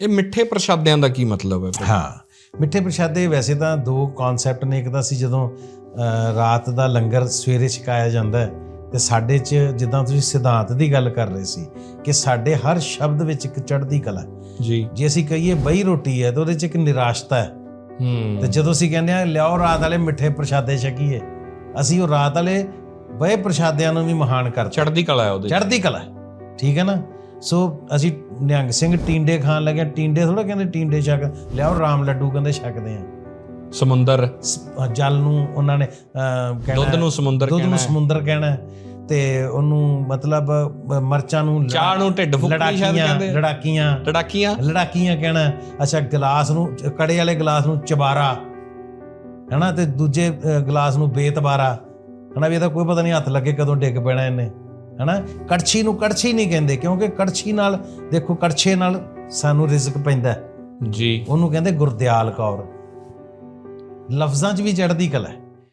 ਇਹ ਮਿੱਠੇ ਪ੍ਰਸ਼ਾਦਿਆਂ ਦਾ ਕੀ ਮਤਲਬ ਹੈ ਹਾਂ ਮਿੱਠੇ ਪ੍ਰਸ਼ਾਦੇ ਵੈਸੇ ਤਾਂ ਦੋ ਕਨਸੈਪਟ ਨੇ ਇੱਕ ਤਾਂ ਸੀ ਜਦੋਂ ਰਾਤ ਦਾ ਲੰਗਰ ਸਵੇਰੇ ਛਕਾਇਆ ਜਾਂਦਾ ਹੈ ਤੇ ਸਾਡੇ 'ਚ ਜਿੱਦਾਂ ਤੁਸੀਂ ਸਿਧਾਂਤ ਦੀ ਗੱਲ ਕਰ ਰਹੇ ਸੀ ਕਿ ਸਾਡੇ ਹਰ ਸ਼ਬਦ ਵਿੱਚ ਇੱਕ ਚੜ੍ਹਦੀ ਕਲਾ। ਜੀ ਜੇ ਅਸੀਂ ਕਹੀਏ ਬਈ ਰੋਟੀ ਹੈ ਤਾਂ ਉਹਦੇ 'ਚ ਇੱਕ ਨਿਰਾਸ਼ਤਾ ਹੈ ਹੂੰ ਤੇ ਜਦੋਂ ਅਸੀਂ ਕਹਿੰਦੇ ਆ ਲਿਆਓ ਰਾਤ ਵਾਲੇ ਮਿੱਠੇ ਪ੍ਰਸ਼ਾਦੇ ਛਕੀਏ ਅਸੀਂ ਉਹ ਰਾਤ ਵਾਲੇ ਬਏ ਪ੍ਰਸ਼ਾਦਿਆਂ ਨੂੰ ਵੀ ਮਹਾਨ ਕਰਦੇ ਚੜ੍ਹਦੀ ਕਲਾ ਹੈ ਉਹਦੇ। ਚੜ੍ਹਦੀ ਕਲਾ। ਠੀਕ ਹੈ ਨਾ ਸੋ ਅਸੀਂ ਨਿਹੰਗ ਸਿੰਘ ਟੀਂਡੇ ਖਾਣ ਲੱਗੇ ਟੀਂਡੇ ਥੋੜਾ ਕਹਿੰਦੇ ਟੀਂਡੇ ਛਕ। ਲਿਆਓ ਰਾਮ ਲੱਡੂ ਕਹਿੰਦੇ ਛਕਦੇ ਆ। ਸਮੁੰਦਰ। ਜਲ ਨੂੰ ਉਹਨਾਂ ਨੇ ਕਹਿਣਾ ਦੁੱਧ ਨੂੰ ਸਮੁੰਦਰ ਦੁੱਧ ਕਹਿਣਾ ਨੂੰ ਹੈ। ਸਮੁੰਦਰ ਕਹਿਣਾ ਤੇ ਉਹਨੂੰ ਮਤਲਬ ਮਿਰਚਾਂ ਨੂੰ ਚਾਹ ਨੂੰ ਢਿੱਡ ਫੁੱਕੀ ਸ਼ਾਇਦ ਲੜਾਕੀਆਂ ਕਹਿੰਦੇ। ਲੜਾਕੀਆਂ। ਲੜਾਕੀਆਂ? ਲੜਾਕੀਆਂ ਕਹਿਣਾ। ਅੱਛਾ ਗਲਾਸ ਨੂੰ ਕੜੇ ਵਾਲੇ ਗਲਾਸ ਨੂੰ ਚਬਾਰਾ। ਹਨਾ ਤੇ ਦੂਜੇ ਗਲਾਸ ਨੂੰ ਬੇਤਬਾਰਾ। ਹਨਾ ਵੀ ਇਹਦਾ ਕੋਈ ਪਤਾ ਨਹੀਂ ਹੱਥ ਲੱਗੇ ਕਦੋਂ ਡਿੱਗ ਪੈਣਾ ਇਹਨੇ। ਹਨਾ? ਕੜਛੀ ਨੂੰ ਕੜਛੀ ਨਹੀਂ ਕਹਿੰਦੇ ਕਿਉਂਕਿ ਕੜਛੀ ਨਾਲ ਦੇਖੋ ਕੜਛੇ ਨਾਲ ਸਾਨੂੰ ਰਿਜ਼ਕ ਪੈਂਦਾ। ਜੀ। ਉਹਨੂੰ ਕਹਿੰਦੇ ਗੁਰਦਿਆਲ ਕੌਰ। ਲਫ਼ਜ਼ਾਂ 'ਚ ਵੀ ਚੜ੍ਹਦੀ ਕਲਾ ਹੈ।